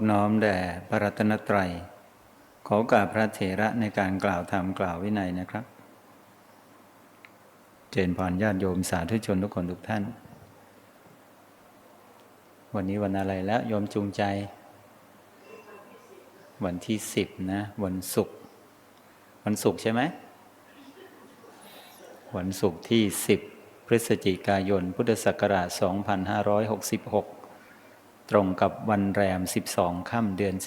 อนอบน้อมแด่พระรัตนตรัย ขอโอกาสพระเถระในการกล่าวธรรมกล่าววินัยนะครับ เจริญพรญาติโยมสาธุชนทุกคนทุกท่าน วันนี้วันอะไรแล้วโยมจูงใจ วันที่สิบนะ วันศุกร์วันศุกร์ใช่ไหม วันศุกร์ที่10พฤศจิกายน พุทธศักราช 2566 ตรงกับวันแรม 12 ค่ำเดือน 11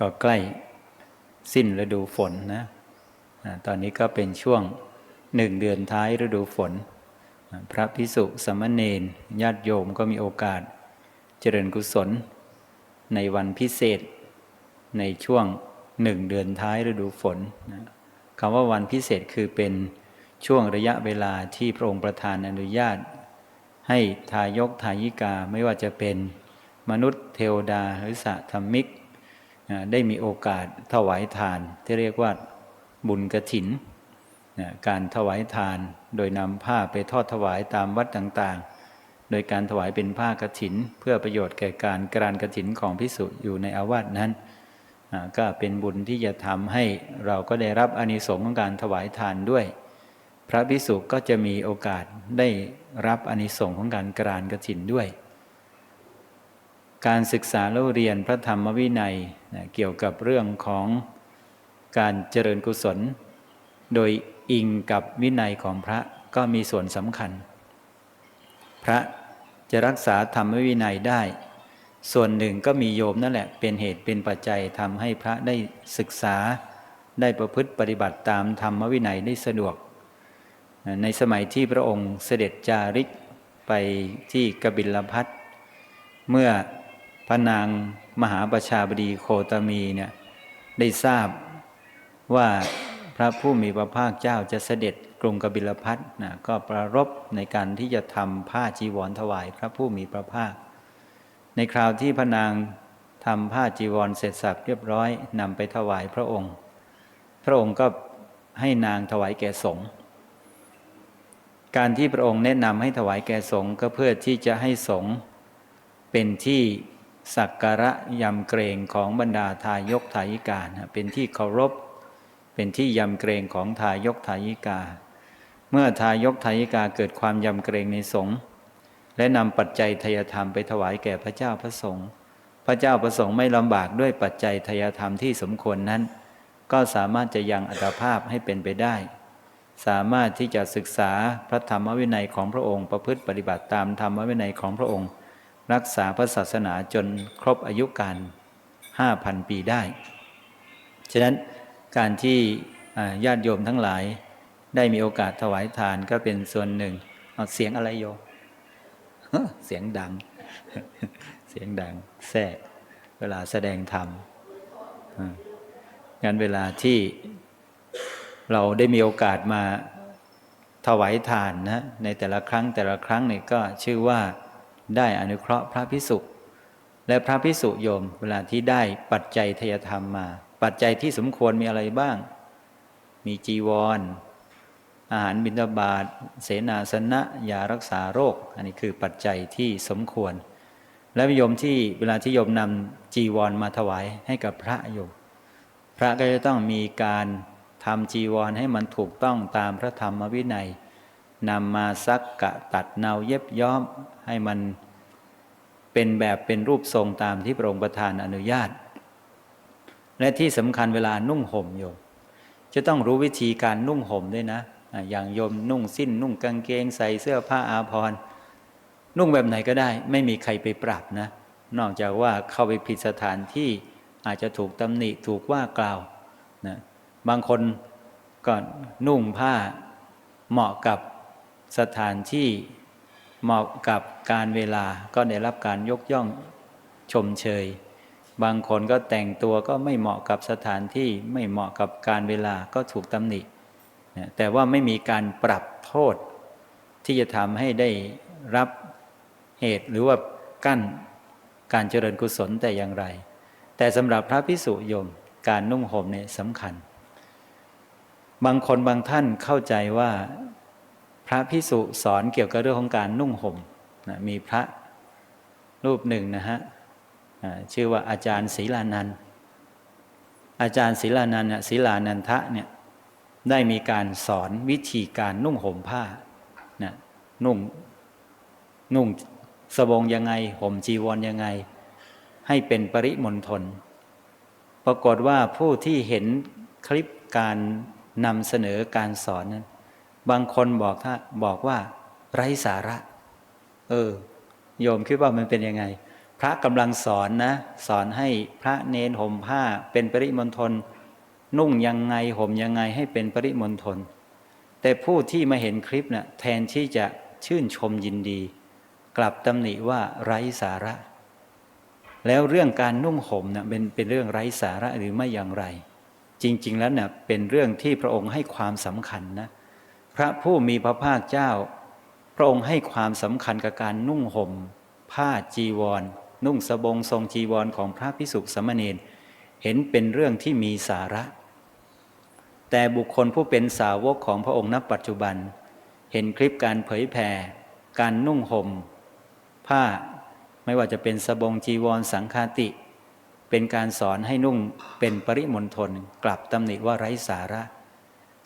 ก็ใกล้สิ้นฤดูฝนนะ ตอนนี้ก็เป็นช่วงหนึ่งเดือนท้ายฤดูฝน พระพิสุสมณเณรญาติโยมก็มีโอกาสเจริญกุศล ในวันพิเศษ ในช่วงหนึ่งเดือนท้ายฤดูฝนคำว่าวันพิเศษคือเป็นช่วงระยะเวลาที่พระองค์ประทานอนุญาต ให้ทายกทายิกาไม่ว่าจะเป็นมนุษย์เทวดาหรือสัตธรรมิก ได้มีโอกาสถวายทาน ที่เรียกว่าบุญกระถินนการถวายทานโดยนำผ้าไปทอดถวายตามวัดต่างๆ โดยการถวายเป็นผ้ากระถิน เพื่อประโยชน์แก่การกรานกระถินของพิสุอยู่ในอาวาสนั้น ก็เป็นบุญที่จะทำให้เราก็ได้รับอานิสงส์ของการถวายทานด้วย พระพิสุก็จะมีโอกาสได้ รับอานิสงส์ของการกรานกฐินด้วย การศึกษาแล้วเรียนพระธรรมวินัยนะเกี่ยวกับเรื่องของการเจริญกุศล โดยอิงกับวินัยของพระก็มีส่วนสำคัญ พระจะรักษาธรรมวินัยได้ ส่วนหนึ่งก็มีโยมนั่นแหละ เป็นเหตุเป็นปัจจัยทำให้พระได้ศึกษาได้ประพฤติปฏิบัติตามธรรมวินัยได้สะดวก ในสมัยที่พระองค์เสด็จจาริกไปที่กบิลพัทเมื่อพระนางมหาประชาบดีโคตมีเนี่ยได้ทราบว่าพระผู้มีพระภาคเจ้าจะเสด็จกรุงกบิลพัทนะก็ประรบในการที่จะทำผ้าจีวรถวายพระผู้มีพระภาค ในคราวที่พระนางทำผ้าจีวรเสร็จสับเรียบร้อยนำไปถวายพระองค์ พระองค์ก็ให้นางถวายแก่สงฆ์ การที่พระองค์แนะนำให้ถวายแก่สงฆ์ก็เพื่อที่จะให้สงฆ์เป็นที่สักการะยำเกรงของบรรดาทายกทายิกาเป็นที่เคารพ เป็นที่ยำเกรงของทายกทายิกา เมื่อทายกทายิกาเกิดความยำเกรงในสงฆ์และนำปัจจัยทายธรรมไปถวายแก่พระเจ้าพระสงฆ์พระเจ้าประสงค์ไม่ลำบากด้วยปัจจัยทายธรรมที่สมควรนั้น ก็สามารถจะยังอัตภาพให้เป็นไปได้ สามารถที่จะศึกษาพระธรรมวินัยของพระองค์ ประพฤติปฏิบัติตามธรรมวินัยของพระองค์ รักษาพระศาสนาจนครบอายุการห้าพันปีได้ ฉะนั้นการที่ญาติโยมทั้งหลายได้มีโอกาสถวายทานก็เป็นส่วนหนึ่งเอาเสียงอะไรโยมเสียงดัง เสียงดังแทรกเวลาแสดงธรรมงานเวลาที่ เราได้มีโอกาสมาถวายทานนะในแต่ละครั้งแต่ละครั้งนี่ก็ชื่อว่าได้อนุเคราะห์พระพิสุและพระพิสุโยม เวลาที่ได้ปัจจัยทยธรรมมา ปัจจัยที่สมควรมีอะไรบ้าง มีจีวรอาหารบิณฑบาตเสนาสนะยารักษาโรค อันนี้คือปัจจัยที่สมควร และโยมที่เวลาที่โยมนำจีวรมาถวายให้กับพระโยมพระก็จะต้องมีการ ทำจีวรให้มันถูกต้องตามพระธรรมวินัยนำมาซักกะตัดเนาเย็บย้อมให้มันเป็นแบบเป็นรูปทรงตามที่พระองค์ประทานอนุญาต และที่สำคัญเวลานุ่งห่มโยม จะต้องรู้วิธีการนุ่งห่มด้วยนะ อย่างโยมนุ่งสิ้น นุ่งกางเกงใส่เสื้อผ้าอาภรณ์นุ่งแบบไหนก็ได้ ไม่มีใครไปปรับนะ นอกจากว่าเข้าไปผิดสถานที่อาจจะถูกตำหนิถูกว่ากล่าว บางคนก็นุ่งผ้า เหมาะกับสถานที่เหมาะกับการเวลาก็ได้รับการยกย่องชมเชย บางคนก็แต่งตัวก็ไม่เหมาะกับสถานที่ไม่เหมาะกับการเวลาก็ถูกตำหนิ แต่ว่าไม่มีการปรับโทษ ที่จะทำให้ได้รับเหตุหรือว่ากั้นการเจริญกุศลแต่อย่างไร แต่สำหรับพระพิสุโยมการนุ่งห่มเนี่ยสำคัญ บางคนบางท่านเข้าใจว่าพระพิสุสอนเกี่ยวกับเรื่องของการนุ่งห่มนะมีพระรูปหนึ่งนะฮะชื่อว่าอาจารย์ศรีลานันอาจารย์ศรีลานันเนี่ยศรีลานันทะเนี่ยได้มีการสอนวิธีการนุ่งห่มผ้านะนุ่งนุ่งสบงยังไง ห่มจีวรยังไง ให้เป็นปริมณฑลปรากฏว่าผู้ที่เห็นคลิปการ นำเสนอการสอนนั้น บางคนบอกถ้าบอกว่า ไร้สาระ เออ โยมคิดว่ามันเป็นยังไง พระกำลังสอนนะ สอนให้พระเนนห่มผ้า เป็นปริมณฑลนุ่งยังไงห่มยังไงให้เป็นปริมณฑลแต่ผู้ที่มาเห็นคลิปนะ่ะแทนที่จะชื่นชมยินดี กลับตำหนิว่าไร้สาระ แล้วเรื่องการนุ่งห่มนะ่ะเป็นเป็นเรื่องไร้สาระหรือไม่อย่างไร จริง ๆ แล้วเนะ่ยเป็นเรื่องที่พระองค์ให้ความสำคัญนะพระผู้มีพระภาคเจ้า พระองค์ให้ความสำคัญกับการนุ่งห่ม ผ้าจีวร นุ่งสบงทรงจีวรของพระพิสุสมเณรเห็นเป็นเรื่องที่มีสาระ แต่บุคคลผู้เป็นสาวกของพระองค์ณปัจจุบัน เห็นคลิปการเผยแผ่การนุ่งห่ม ผ้าไม่ว่าจะเป็นสบงจีวรสังฆาติ เป็นการสอนให้นุ่งเป็นปริมณฑลกลับตำหนิว่าไร้สาระ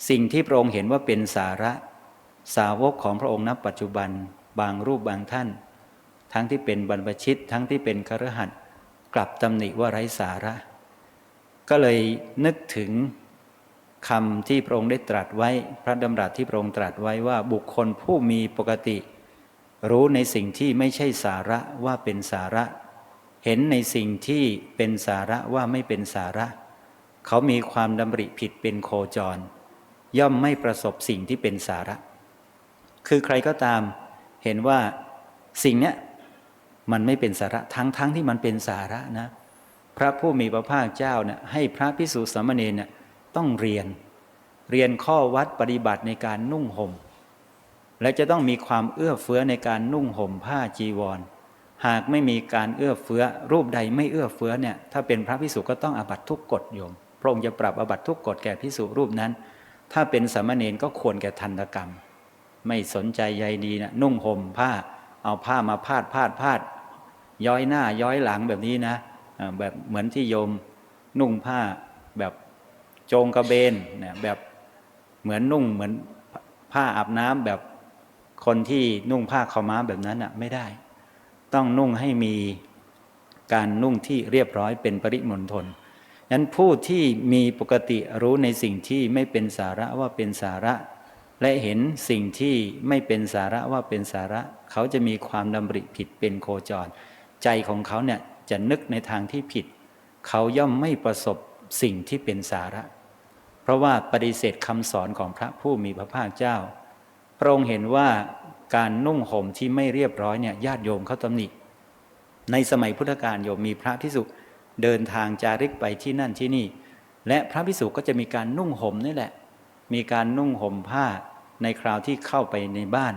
สิ่งที่พระองค์เห็นว่าเป็นสาระ สาวกของพระองค์ณปัจจุบันบางรูปบางท่าน ทั้งที่เป็นบรรพชิตทั้งที่เป็นครหัสกลับตำหนิว่าไร้สาระ ก็เลยนึกถึงคำที่พระองค์ได้ตรัสไว้ พระดำรัสที่พระองค์ตรัสไว้ว่าบุคคลผู้มีปกติ รู้ในสิ่งที่ไม่ใช่สาระว่าเป็นสาระ เห็นในสิ่งที่เป็นสาระว่าไม่เป็นสาระ เขามีความดำริผิดเป็นโคจร ย่อมไม่ประสบสิ่งที่เป็นสาระ คือใครก็ตามเห็นว่าสิ่งเนี้ยมันไม่เป็นสาระทั้งทั้งที่มันเป็นสาระนะ พระผู้มีพระภาคเจ้าเนี่ยให้พระพิสุสามเณรเนี่ยต้องเรียน เรียนข้อวัดปฏิบัติในการนุ่งห่มและจะต้องมีความเอื้อเฟื้อในการนุ่งห่มผ้าจีวร หากไม่มีการเอื้อเฟื้อ รูปใดไม่เอื้อเฟื้อเนี่ยถ้าเป็นพระพิสุก็ต้องอาบัตทุกกฎโยม พระองค์จะปรับอาบัตทุกกฎแก่พิสุรูปนั้น ถ้าเป็นสามเณรก็ควรแก่ทันตกรรม ไม่สนใจใยดีนะนุ่งห่มผ้า เอาผ้ามาพาดพาดพาด ย้อยหน้าย้อยหลังแบบนี้นะแบบเหมือนที่โยมนุ่งผ้าแบบโจงกระเบนเนะแบบเหมือนนุ่งเหมือนผ้าอาบน้ำแบบคนที่นุ่งผ้าขาวม้าแบบนั้นอะไม่ได้ ต้องนุ่งให้มีการนุ่งที่เรียบร้อยเป็นปริมณฑลนั้นผู้ที่มีปกติรู้ในสิ่งที่ไม่เป็นสาระว่าเป็นสาระ และเห็นสิ่งที่ไม่เป็นสาระว่าเป็นสาระ เขาจะมีความดำริผิดเป็นโคจร ใจของเขาเนี่ยจะนึกในทางที่ผิด เขาย่อมไม่ประสบสิ่งที่เป็นสาระ เพราะว่าปฏิเสธคำสอนของพระผู้มีพระภาคเจ้า พระองค์เห็นว่า การนุ่งห่มที่ไม่เรียบร้อยเนี่ยญาติโยมเขาตำหนิ ในสมัยพุทธกาลโยมมีพระพิสุเดินทางจาริกไปที่นั่นที่นี่ และพระพิสุก็จะมีการนุ่งห่มนี่แหละ มีการนุ่งห่มผ้าในคราวที่เข้าไปในบ้าน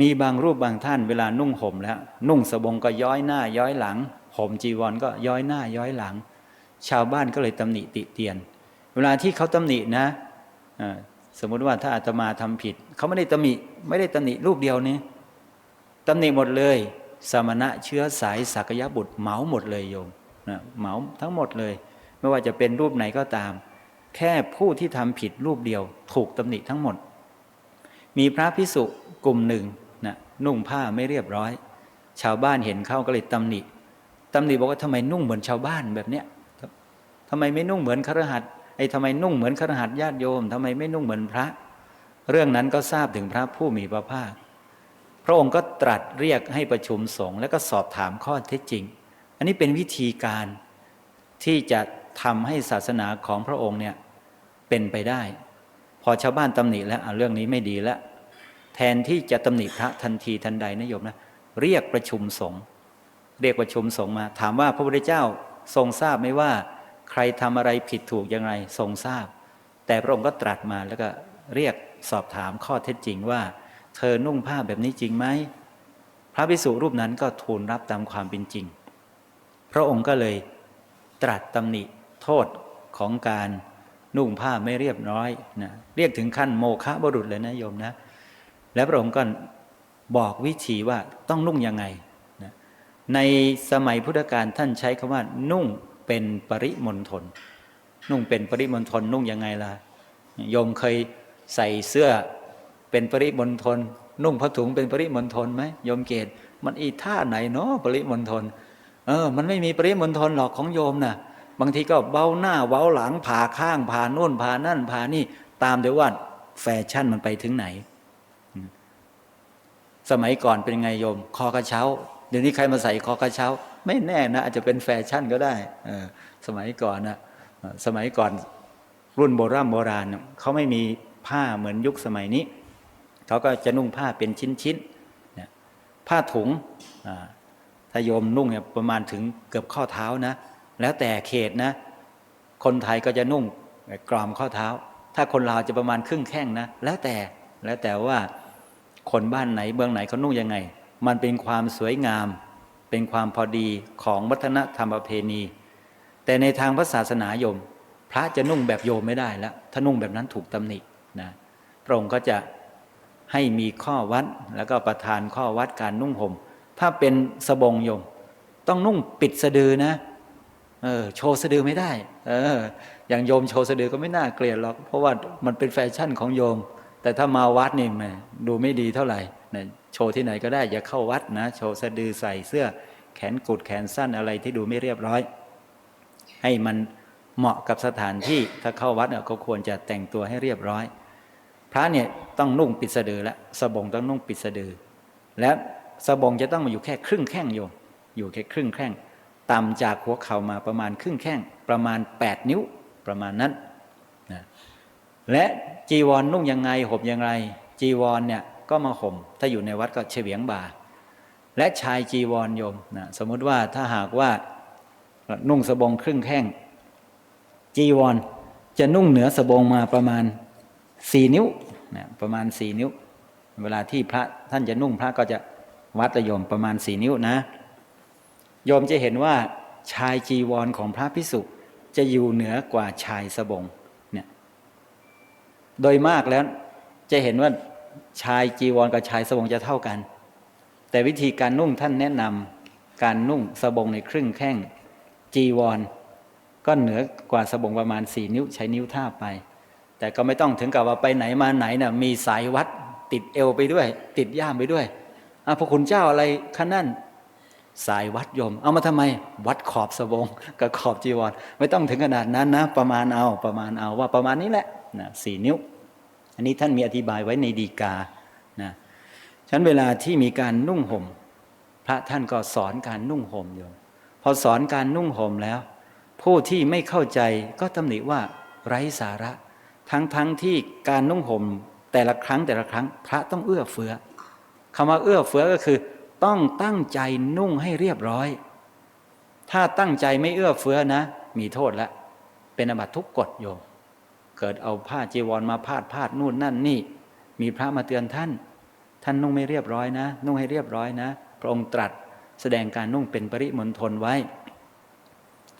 มีบางรูปบางท่านเวลานุ่งห่มแล้ว นุ่งสบงก็ย้อยหน้าย้อยหลังห่มจีวรก็ย้อยหน้าย้อยหลัง ชาวบ้านก็เลยตำหนิติเตียน เวลาที่เขาตำหนินะ สมมุติว่าถ้าอาตมาทำผิด เขาไม่ได้ตำหนิไม่ได้ตำหนิรูปเดียวนี่ตำหนิหมดเลย สมณะเชื้อสายสักยะบุตรเหมาหมดเลยโยมนะเหมาทั้งหมดเลย ไม่ว่าจะเป็นรูปไหนก็ตาม แค่ผู้ที่ทำผิดรูปเดียว ถูกตำหนิทั้งหมด มีพระพิสุกลุ่มหนึ่งนะนุ่งผ้าไม่เรียบร้อย ชาวบ้านเห็นเข้าก็เลยตำหนิตำหนิบอกว่าทำไมนุ่งเหมือนชาวบ้านแบบเนี้ยทำไมไม่นุ่งเหมือนครหัสถ ไอ้ทำไมนุ่งเหมือนครหัสญาติโยมทำไมไม่นุ่งเหมือนพระ เรื่องนั้นก็ทราบถึงพระผู้มีพระภาค พระองค์ก็ตรัสเรียกให้ประชุมสงฆ์แล้วก็สอบถามข้อเท็จจริง อันนี้เป็นวิธีการที่จะทำให้ศาสนาของพระองค์เนี่ยเป็นไปได้ พอชาวบ้านตำหนิแล้วเรื่องนี้ไม่ดีแล้วแทนที่จะตำหนิพระทันทีทันใดนะโยมนะเรียกประชุมสงฆ์เรียกประชุมสงฆ์มา ถามว่าพระพุทธเจ้าทรงทราบไหมว่า ใครทำอะไรผิดถูกอย่างไรทรงทราบ แต่พระองค์ก็ตรัสมาแล้วก็เรียกสอบถามข้อเท็จจริงว่า เธอนุ่งผ้าแบบนี้จริงไหมพระภิกษุรูปนั้นก็ทูลรับตามความเป็นจริง พระองค์ก็เลยตรัสตำหนิโทษของการนุ่งผ้าไม่เรียบร้อยนะเรียกถึงขั้นโมฆะบุรุษเลยนะโยมนะ แล้วพระองค์ก็บอกวิธีว่าต้องนุ่งยังไงนะในสมัยพุทธกาลท่านใช้คำว่านุ่ง เป็นปริมณฑลนุ่งเป็นปริมณฑลนุ่งยังไงล่ะโยมเคยใส่เสื้อเป็นปริมณฑลนุ่งผ้าถุงเป็นปริมณฑลไหมโยมเกตมันอีท่าไหนเนาะปริมณฑลเออ มันไม่มีปริมณฑลหรอกของโยมนะ่ะ บางทีก็เบ้าหน้าเบ้าหลังผ่าข้างผ่าโน่นผ่านั่นผ่านี่ ตามเดี๋ยวว่าแฟชั่นมันไปถึงไหน สมัยก่อนเป็นไงโยม คอกระเช้า เดี๋ยวนี้ใครมาใส่คอกระเช้า ไม่แน่นะอาจจะเป็นแฟชั่นก็ได้สมัยก่อนนะสมัยก่อนรุ่นโบราณโบราณเขาไม่มีผ้าเหมือนยุคสมัยนี้ เขาก็จะนุ่งผ้าเป็นชิ้นๆนผ้าถุงถ้าโยมนุ่งเนี่ยประมาณถึงเกือบข้อเท้านะ แล้วแต่เขตนะ คนไทยก็จะนุ่งกรอมข้อเท้า ถ้าคนลาวจะประมาณครึ่งแข้งนะ แล้วแต่แล้วแต่ว่าคนบ้านไหนเมืองไหนเขานุ่งยังไง มันเป็นความสวยงาม เป็นความพอดีของวัฒนธรรมประเพณี แต่ในทางพระศาสนาโยม พระจะนุ่งแบบโยมไม่ได้แล้วถ้านุ่งแบบนั้นถูกตำหนินะพระองค์ก็จะให้มีข้อวัดแล้วก็ประทานข้อวัดการนุ่งห่ม ถ้าเป็นสบงโยม ต้องนุ่งปิดสะดือนะเออโชว์สะดือไม่ได้ เออ อย่างโยมโชว์สะดือก็ไม่น่าเกลียดหรอก เพราะว่ามันเป็นแฟชั่นของโยม แต่ถ้ามาวัดนี่แมดูไม่ดีเท่าไหร่ นะโชว์ที่ไหนก็ได้อย่าเข้าวัดนะโชว์สะดือใส่เสื้อแขนกุดแขนสั้นอะไรที่ดูไม่เรียบร้อย ให้มันเหมาะกับสถานที่ถ้าเข้าวัดก็ควรจะแต่งตัวให้เรียบร้อย พระเนี่ยต้องนุ่งปิดสะดือและสบงต้องนุ่งปิดสะดือ และสบงจะต้องมาอยู่แค่ครึ่งแข้งโยมอยู่แค่ครึ่งแข้งต่ำจากหัวเข่ามาประมาณครึ่งแข้งประมาณ 8 นิ้วประมาณนั้นนะและจีวรนนุ่งยังไงห่มยังไงจีวรเนี่ย ก็มาห่ม ถ้าอยู่ในวัดก็เฉวียงบ่า และชายจีวรโยมนะสมมุติว่าถ้าหากว่านุ่งสบงครึ่งแข้ง จีวรจะนุ่งเหนือสบงมาประมาณสี่นิ้วนะประมาณสี่นิ้ว เวลาที่พระท่านจะนุ่งพระก็จะวัดระยมประมาณสี่นิ้วนะโยมจะเห็นว่าชายจีวรของพระพิสุจะอยู่เหนือกว่าชายสบงเนี่ยโดยมากแล้วจะเห็นว่า ชายจีวรกับชายสบงจะเท่ากัน แต่วิธีการนุ่งท่านแนะนำการนุ่งสบงในครึ่งแข้งจีวร ก็เหนือกว่าสบงประมาณสี่นิ้วใช้นิ้วท่าไป แต่ก็ไม่ต้องถึงกับว่าไปไหนมาไหนนะ่ะมีสายวัดติดเอวไปด้วย ติดย่ามไปด้วยอะพระคุณเจ้าอะไรขนั่นสายวัดยม เอามาทำไม วัดขอบสบงกับขอบจีวร ไม่ต้องถึงขนาดนั้นนะ ประมาณเอาประมาณเอาว่าประมาณนี้แหละนะสี่นิ้ว อันนี้ท่านมีอธิบายไว้ในดีกานะฉันเวลาที่มีการนุ่งห่ม พระท่านก็สอนการนุ่งห่มโยมพอสอนการนุ่งห่มแล้ว ผู้ที่ไม่เข้าใจก็ตำหนิว่าไร้สาระ ทั้งทั้งที่การนุ่งห่มแต่ละครั้งแต่ละครั้งพระต้องเอื้อเฟื้อคำว่าเอื้อเฟื้อก็คือ ต้องตั้งใจนุ่งให้เรียบร้อย ถ้าตั้งใจไม่เอื้อเฟื้อนะ มีโทษล้วเป็นอบัตทุกกฎโยม เกิดเอาผ้าจีวรมาพาดพาดนู่นนั่นนี่ มีพระมาเตือนท่าน ท่านนุ่งไม่เรียบร้อยนะ นุ่งให้เรียบร้อยนะ พระองค์ตรัสแสดงการนุ่งเป็นปริมณฑลไว้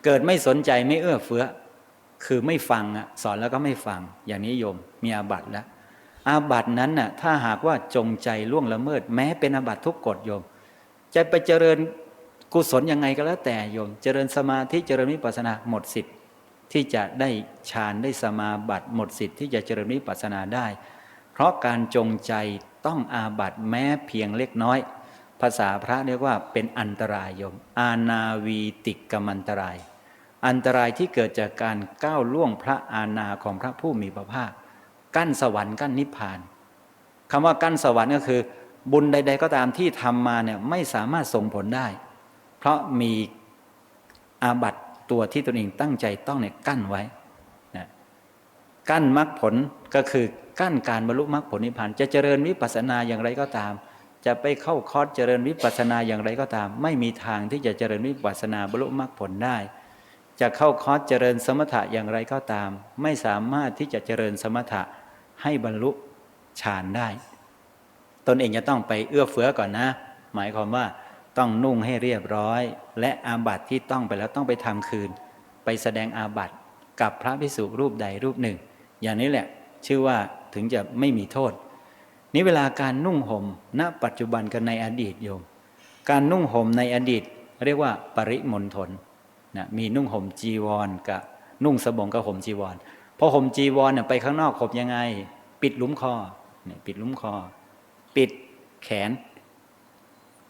เกิดไม่สนใจไม่เอื้อเฟื้อ คือไม่ฟังอะสอนแล้วก็ไม่ฟัง อย่างนี้โยมมีอาบัติแล้วอาบัตินั้นน่ะถ้าหากว่าจงใจล่วงละเมิด แม้เป็นอาบัตทุกกฎโยม จะไปเจริญกุศลยังไงก็แล้วแต่โยม เจริญสมาธิเจริญวิปัสนาหมดสิทธิ์ ที่จะได้ฌานได้สมาบัติหมดสิทธิ์ที่จะเจริญวิปัสนาได้ เพราะการจงใจต้องอาบัตแม้เพียงเล็กน้อย ภาษาพระเรียกว่าเป็นอันตรายโยม อาณาวีติกมันตราย อันตรายที่เกิดจากการก้าวล่วงพระอาณาของพระผู้มีพระภาค กั้นสวรรค์กั้นนิพพานคำว่ากั้นสวรรค์ก็คือ บุญใด ๆ ก็ตามที่ทำมาเนี่ยไม่สามารถส่งผลได้ เพราะมีอาบัต ตัวที่ตนเองตั้งใจต้องเนี่ยกั้นไว้นะกั้นมรรคผลก็คือกั้นการบรรลุมรรคผลนิพพานจะเจริญวิปัสสนาอย่างไรก็ตาม จะไปเข้าคอร์สเจริญวิปัสสนาอย่างไรก็ตาม ไม่มีทางที่จะเจริญวิปัสสนาบรรลุมรรคผลได้ จะเข้าคอร์สเจริญสมถะอย่างไรก็ตาม ไม่สามารถที่จะเจริญสมถะให้บรรลุฌานได้ ตนเองจะต้องไปเอื้อเฟื้อก่อนนะ หมายความว่า ต้องนุ่งให้เรียบร้อย และอาบัติที่ต้องไปแล้วต้องไปทำคืน ไปแสดงอาบัติกับพระพิสุรูปใดรูปหนึ่ง อย่างนี้แหละชื่อว่าถึงจะไม่มีโทษ นี้เวลาการนุ่งห่มณ ปัจจุบันกันในอดีตโยม การนุ่งห่มในอดีต เรียกว่าปริมณฑลนะมีนุ่งห่มจีวรกับนุ่งสบงกับห่มจีวรพอห่มจีวรเนี่ยไปข้างนอกห่มยังไง ปิดลุ้มคอเนี่ยปิดลุ้มคอ ปิดแขน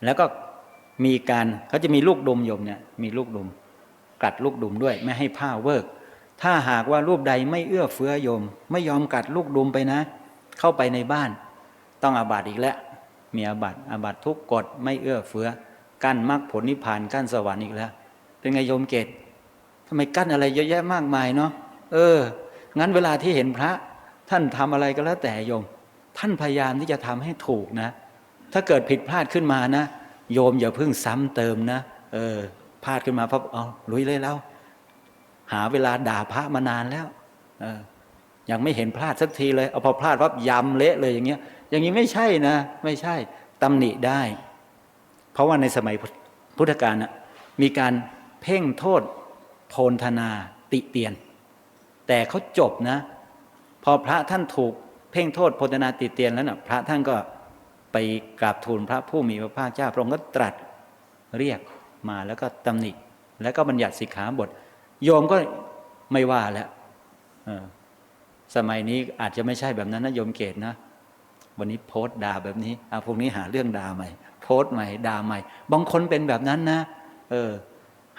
แล้วก็ มีการเขาจะมีลูกดมโยมเนี่ยมีลูกดมกัดลูกดมด้วยไม่ให้ผ้าเวิกถ้าหากว่ารูปใดไม่เอื้อเฟื้อโยม ไม่ยอมกัดลูกดมไปนะ เข้าไปในบ้าน ต้องอาบัติอีกแล้วมีอาบัติอาบัติทุกกฎไม่เอื้อเฟื้อกั้นมรรคผลนิพพานกั้นสวรรค์อีกแล้ว เป็นไงโยมเกตทำไมกั้นอะไรเยอะแยะมากมายเนาะเออ งั้นเวลาที่เห็นพระ ท่านทำอะไรก็แล้วแต่โยม ท่านพยายามที่จะทำให้ถูกนะ ถ้าเกิดผิดพลาดขึ้นมานะ โยมอย่าเพิ่งซ้ำเติมนะ เออพลาดขึ้นมาพับเอาลุยเลยแล้ว หาเวลาด่าพระมานานแล้วเออยังไม่เห็นพลาดสักทีเลย เอาพอพลาดพับยำเละเลยอย่างเงี้ย อย่างนี้ไม่ใช่นะ ไม่ใช่ตำหนิได้ เพราะว่าในสมัยพุทธกาลนะมีการเพ่งโทษโพนธนาติเตียน แต่เขาจบนะ พอพระท่านถูกเพ่งโทษโพนธนาติเตียนแล้วนะ่ะพระท่านก็ ไปกราบทูลพระผู้มีพระภาคเจ้าพระองค์ก็ตรัสเรียกมาแล้วก็ตำหนิ แล้วก็บัญญัติสิกขาบท โยมก็ไม่ว่าแล้วสมัยนี้อาจจะไม่ใช่แบบนั้นนะโยมเกตนะ วันนี้โพสต์ด่าแบบนี้เอาพวกนี้หาเรื่องด่าใหม่ โพสต์ใหม่ด่าใหม่ บางคนเป็นแบบนั้นนะ เออ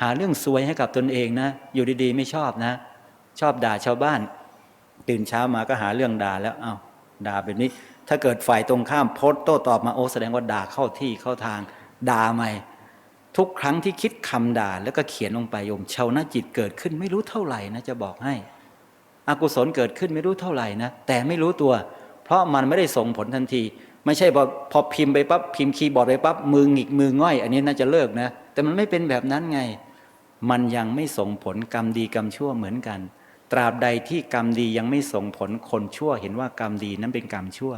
หาเรื่องซวยให้กับตนเองนะ อยู่ดีๆ ไม่ชอบนะ ชอบด่าชาวบ้าน ตื่นเช้ามาก็หาเรื่องด่าแล้ว เอา้า ด่าแบบนี้ ถ้าเกิดฝ่ายตรงข้ามโพสต์โต้ตอบมาโอ้แสดงว่าด่าเข้าที่เข้าทางด่าใหม่ทุกครั้งที่คิดคำด่า แล้วก็เขียนลงไปโยมชาวนาจิตเกิดขึ้นไม่รู้เท่าไหร่นะจะบอกให้ อกุศลเกิดขึ้นไม่รู้เท่าไหร่นะแต่ไม่รู้ตัว เพราะมันไม่ได้ส่งผลทันที ไม่ใช่พอพอพิมพ์ไปปั๊บพิมพ์คีย์บอร์ดไปปั๊บมือหงิกมือง่อย อันนี้น่าจะเลิกนะ แต่มันไม่เป็นแบบนั้นไง มันยังไม่ส่งผลกรรมดีกรรมชั่วเหมือนกัน ตราบใดที่กรรมดียังไม่ส่งผลคนชั่ว เห็นว่ากรรมดีนั้นเป็นกรรมชั่ว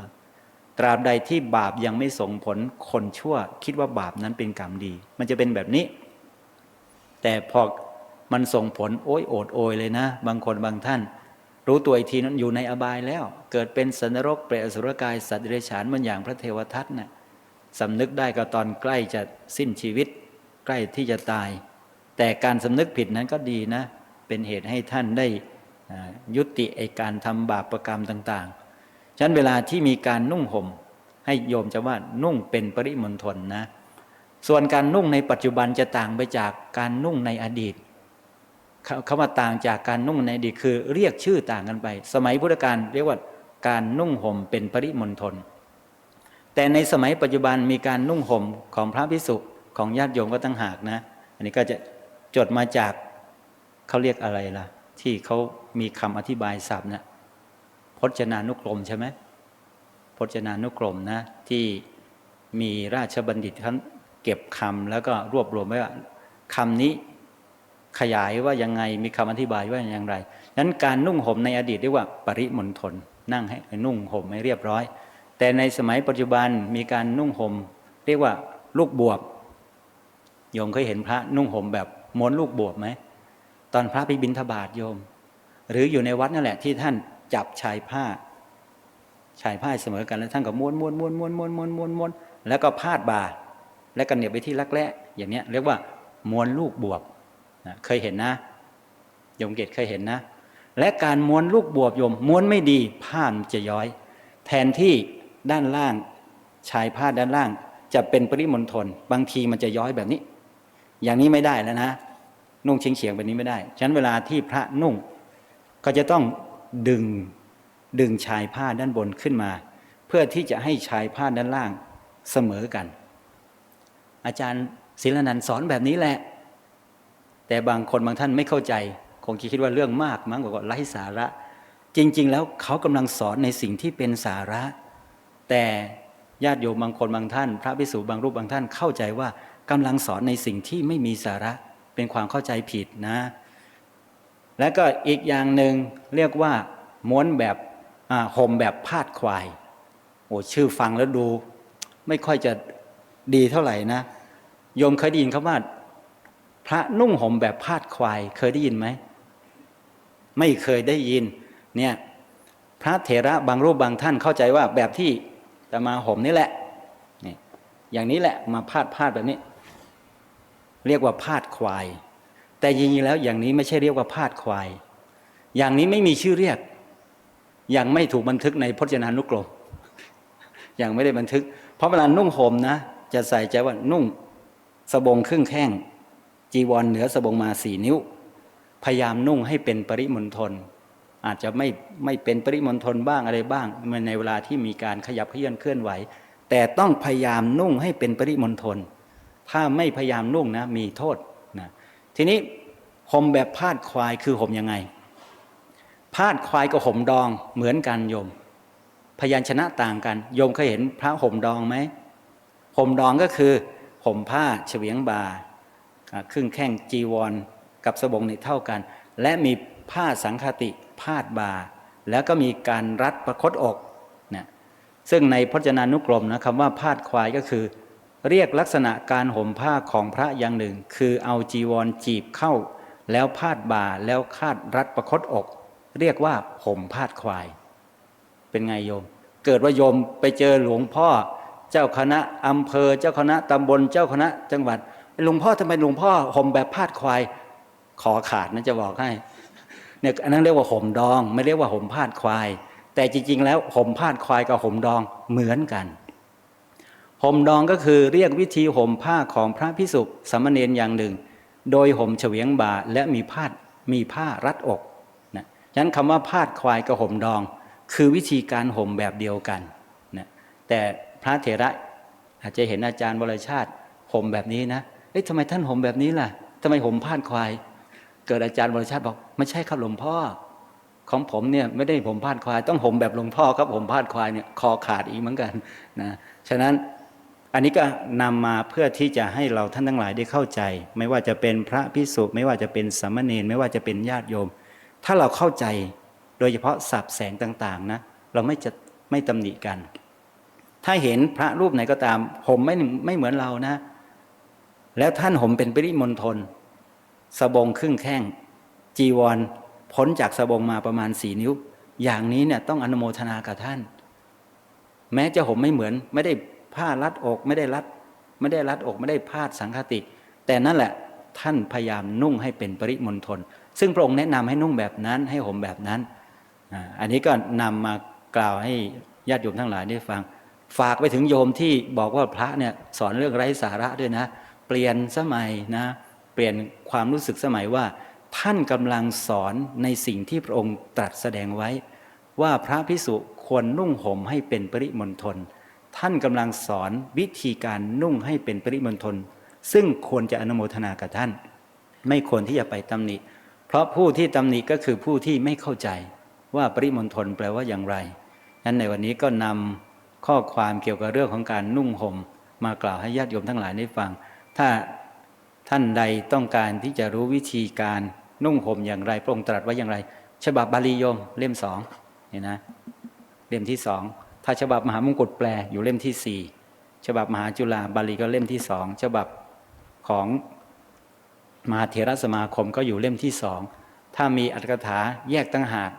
ตราบใดที่บาปยังไม่ส่งผลคนชั่ว คิดว่าบาปนั้นเป็นกรรมดี มันจะเป็นแบบนี้ แต่พอมันส่งผลโอ้ยโอดโอยเลยนะ บางคนบางท่าน รู้ตัวอีกทีนั้นอยู่ในอบายแล้ว เกิดเป็นสันนรกเปรตอสุรกายสัตว์เดรัจฉานเหมันอย่างพระเทวทัตนะ่ะสำนึกได้ก็ตอนใกล้จะสิ้นชีวิต ใกล้ที่จะตาย แต่การสำนึกผิดนั้นก็ดีนะ เป็นเหตุให้ท่านได้ ยุติไอการทำบาปประกรรมต่างๆฉะนั้นเวลาที่มีการนุ่งห่ม ให้โยมจะว่านุ่งเป็นปริมณฑลนะ ส่วนการนุ่งในปัจจุบันจะต่างไปจากการนุ่งในอดีตคำว่าต่างจากการนุ่งในอดีตคือ เรียกชื่อต่างกันไป สมัยพุทธกาลเรียกว่าการนุ่งห่มเป็นปริมณฑลแต่ในสมัยปัจจุบันมีการนุ่งห่มของพระพิสุของญาติโยมก็ตั้งหากนะ อันนี้ก็จะจดมาจากเขาเรียกอะไรล่ะ ที่เขา มีคำอธิบายศัพท์นะพจนานุกรมใช่ไหมพจนานุกรมนะ ที่มีราชบัณฑิตท่านเก็บคำแล้วก็รวบรวมไว้ว่าคำนี้ขยายว่ายังไงมีคำอธิบายว่าอย่างไรนั้นการนุ่งห่มในอดีตเรียกว่า ปริมณฑลนั่งให้นุ่งห่มให้เรียบร้อย แต่ในสมัยปัจจุบันมีการนุ่งห่มเรียกว่าลูกบวบโยมเคยเห็นพระนุ่งห่มแบบม้วนลูกบวบไหมตอนพระไปบิณฑบาตโยม หรืออยู่ในวัดนั่นแหละที่ท่านจับชายผ้า ชายผ้าเสมอกันแล้วท่านก็ม้วนม้วนม้วนม้วนม้วนม้วนม้วนม้วนแล้วก็พาดบ่าแล้วก็เหนียบไปที่รักแร้อย่างเนี้ยเรียกว่าม้วนลูกบวบเคยเห็นนะโยมเกตเคยเห็นนะ และการม้วนลูกบวบโยมม้วนไม่ดีผ้ามันจะย้อย แทนที่ด้านล่างชายผ้าด้านล่าง จะเป็นปริมณฑลบางทีมันจะย้อยแบบนี้ อย่างนี้ไม่ได้แล้วนะ นุ่งเฉียงเฉียงแบบนี้ไม่ได้ฉะนั้นเวลาที่พระนุ่ง ก็จะต้องดึงดึงชายผ้าด้านบนขึ้นมา เพื่อที่จะให้ชายผ้าด้านล่างเสมอกัน อาจารย์ศิลนันสอนแบบนี้แหละ แต่บางคนบางท่านไม่เข้าใจ คงคิดว่าเรื่องมากมั้งบอกว่าไร้สาระ จริง ๆ แล้วเขากำลังสอนในสิ่งที่เป็นสาระ แต่ญาติโยมบางคนบางท่าน พระภิกษุบางรูปบางท่านเข้าใจว่ากำลังสอนในสิ่งที่ไม่มีสาระ เป็นความเข้าใจผิดนะ และก็อีกอย่างหนึ่งเรียกว่าม้วนแบบห่มแบบพาดควาย โอ้ชื่อฟังแล้วดู ไม่ค่อยจะดีเท่าไหร่นะโยมเคยได้ยินคำว่า พระนุ่งห่มแบบพาดควาย เคยได้ยินไหมไม่เคยได้ยิน เนี่ยพระเถระบางรูปบางท่านเข้าใจว่าแบบที่จะมาห่มนี่แหละนี่อย่างนี้แหละมาพาดพาดแบบนี้ เรียกว่าพาดควาย แต่จริงๆแล้วอย่างนี้ไม่ใช่เรียกว่าพาดควาย อย่างนี้ไม่มีชื่อเรียกยังไม่ถูกบันทึกในพจนานุกรมยังไม่ได้บันทึก เพราะเวลานุ่งห่มนะ จะใส่ใจว่านุ่งสบงครึ่งแข้ง จีวรเหนือสบงมาสี่นิ้ว พยายามนุ่งให้เป็นปริมณฑลอาจจะไม่ไม่เป็นปริมณฑลบ้างอะไรบ้างมันในเวลาที่มีการขยับเขยื่อนเคลื่อนไหว แต่ต้องพยายามนุ่งให้เป็นปริมณฑลถ้าไม่พยายามนุ่งนะ มีโทษ ทีนี้ห่มแบบพาดควายคือห่มยังไง พาดควายกับห่มดองเหมือนกันโยม พยัญชนะต่างกัน โยมเคยเห็นพระห่มดองไหมห่มดองก็คือห่มผ้าเฉวียงบ่าครึ่งแข้งจีวร กับสบงนี่เท่ากัน และมีผ้าสังคติพาดบ่าแล้วก็มีการรัดประคตอกนะซึ่งในพจนานุกรมนะคำว่าพาดควายก็คือ เรียกลักษณะการห่มผ้าของพระอย่างหนึ่ง คือเอาจีวรจีบเข้า แล้วพาดบ่าแล้วคาดรัดประคตอก เรียกว่าห่มพาดควาย เป็นไงโยม เกิดว่าโยมไปเจอหลวงพ่อ เจ้าคณะอำเภอ เจ้าคณะตำบลเจ้าคณะ จังหวัดหลวงพ่อทำไมหลวงพ่อห่มแบบพาดควาย ขอขาดนะจะบอกให้เนี่ยอันนั้นเรียกว่าห่มดอง ไม่เรียกว่าห่มพาดควาย แต่จริงๆ แล้วห่มพาดควายกับห่มดองเหมือนกัน ห่มดองก็คือเรียกวิธีห่มผ้าของพระพิสุสามเณรอย่างหนึ่ง โดยห่มเฉวียงบ่าและมีพามีผ้ารัดอกนะฉะนั้นคำว่าพาดควายกับห่มดอง คือวิธีการห่มแบบเดียวกันนะแต่พระเถระอาจจะเห็นอาจารย์วรชาติห่มแบบนี้นะเอ๊ะทำไมท่านห่มแบบนี้ล่ะทำไมห่มพาดควาย เกิดอาจารย์วรชาติบอกไม่ใช่ครับหลวงพ่อ ของผมเนี่ยไม่ได้ผมพาดควาย ต้องห่มแบบหลวงพ่อครับผมพาดควายเนี่ยคอขาดอีกเหมือนกันนะฉะนั้น อันนี้ก็นำมาเพื่อที่จะให้เราท่านทั้งหลายได้เข้าใจ ไม่ว่าจะเป็นพระพิสุไม่ว่าจะเป็นสามเณรไม่ว่าจะเป็นญาติโยม ถ้าเราเข้าใจโดยเฉพาะสับแสงต่างๆนะเราไม่จะไม่ตำหนิกัน ถ้าเห็นพระรูปไหนก็ตามห่มไม่ไม่เหมือนเรานะ แล้วท่านห่มเป็นปริมณฑลสบงครึ่งแข้ง จีวรพ้นจากสบงมาประมาณสี่นิ้ว อย่างนี้เนี่ยต้องอนุโมทนากับท่าน แม้จะห่มไม่เหมือนไม่ได้ ผ้ารัดอกไม่ได้รัดไม่ได้รัดอกไม่ได้พาดสังคติ แต่นั่นแหละท่านพยายามนุ่งให้เป็นปริมณฑลซึ่งพระองค์แนะนำให้นุ่งแบบนั้นให้ห่มแบบนั้น อันนี้ก็นำมากล่าวให้ญาติโยมทั้งหลายได้ฟัง ฝากไปถึงโยมที่บอกว่าพระเนี่ยสอนเรื่องไร้สาระด้วยนะ เปลี่ยนสมัยนะ เปลี่ยนความรู้สึกสมัยว่า ท่านกำลังสอนในสิ่งที่พระองค์ตรัสแสดงไว้ ว่าพระพิสุควรนุ่งห่มให้เป็นปริมณฑล ท่านกำลังสอนวิธีการนุ่งให้เป็นปริมณฑลซึ่งควรจะอนุโมทนากับท่าน ไม่ควรที่จะไปตำหนิ เพราะผู้ที่ตำหนิก็คือผู้ที่ไม่เข้าใจว่าปริมณฑลแปลว่าอย่างไรนั้นในวันนี้ก็นำข้อความเกี่ยวกับเรื่องของการนุ่งห่ม มากล่าวให้ญาติโยมทั้งหลายได้ฟัง ถ้าท่านใดต้องการที่จะรู้วิธีการนุ่งห่มอย่างไรพระองค์ตรัสไว้อย่างไร ฉบับบาลีโยมเล่มสองเห็นนะ เล่มที่สอง ถ้าฉบับมหามงกุฎแปลอยู่เล่มที่สี่ฉบับมหาจุฬาบาลีก็เล่มที่สองฉบับของมหาเถรสมาคมก็อยู่เล่มที่สองถ้ามีอัตถกถาแยกตั้งหาก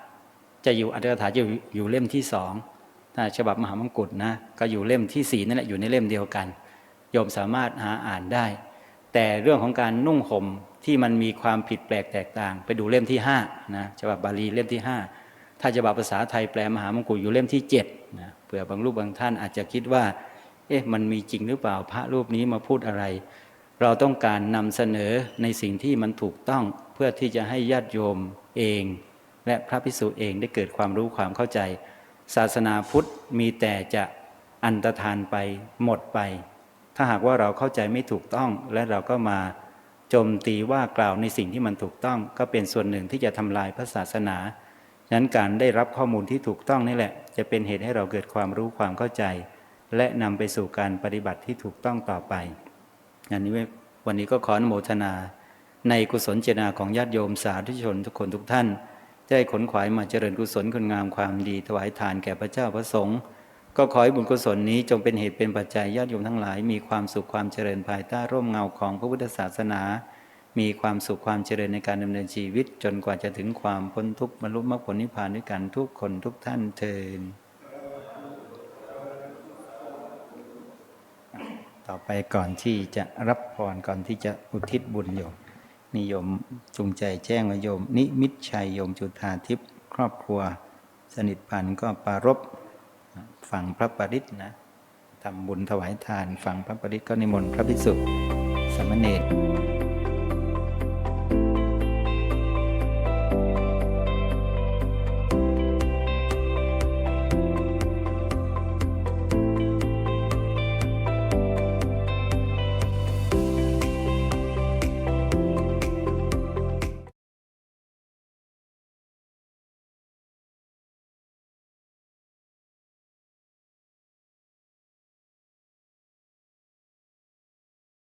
จะอยู่อัตถกถาจะอยู่อยู่เล่มที่สองถ้าฉบับมหามงกุฎนะก็อยู่เล่มที่สี่นั่นแหละอยู่ในเล่มเดียวกันโยมสามารถหาอ่านได้ แต่เรื่องของการนุ่งห่มที่มันมีความผิดแปลกแตกต่าง ไปดูเล่มที่ห้านะฉบับบาลีเล่มที่ห้าถ้าฉบับภาษาไทยแปลมหามงกุฎอยู่เล่มที่เจ็ดนะ เผื่อบางรูปบางท่านอาจจะคิดว่า เอ๊ะมันมีจริงหรือเปล่าพระรูปนี้มาพูดอะไร เราต้องการนำเสนอในสิ่งที่มันถูกต้องเพื่อที่จะให้ญาติโยมเอง และพระพิสุเองได้เกิดความรู้ความเข้าใจ ศาสนาพุทธมีแต่จะอันตรธานไปหมดไป ถ้าหากว่าเราเข้าใจไม่ถูกต้องและเราก็มาโจมตีว่ากล่าวในสิ่งที่มันถูกต้อง ก็เป็นส่วนหนึ่งที่จะทำลายพระศาสนา นั้นการได้รับข้อมูลที่ถูกต้องนี่แหละ จะเป็นเหตุให้เราเกิดความรู้ความเข้าใจ และนำไปสู่การปฏิบัติที่ถูกต้องต่อไปอันนี้วันนี้ก็ขออนุโมทนา ในกุศลเจนาของญาติโยมสาธุชนทุกคนทุกท่านจะได้ขนขวายมาเจริญกุศลคุณงามความดีถวายทานแก่พระเจ้าพระสงฆ์ก็ขอให้บุญกุศลนี้จงเป็นเหตุเป็นปัจจัยญาติโยมทั้งหลาย มีความสุขความเจริญภายใต้ร่มเงาของพระพุทธศาสนา มีความสุขความเจริญในการดำเนินชีวิต จนกว่าจะถึงความพ้นทุกข์บรรลุมรรคผลนิพพานด้วยกันทุกคนทุกท่านเทินไปก่อนที่จะรับพรก่อนที่จะอุทิศบุญโยมนิยมจูงใจแจ้งวโยม นิมิตชัยโยมจุธาทิพย์ครอบครัว สนิทพันธ์ก็ปรารบฟังพระปริตรนะทำบุญถวายทานฟังพระปริตรก็นิมนต์พระภิกษุสมเณร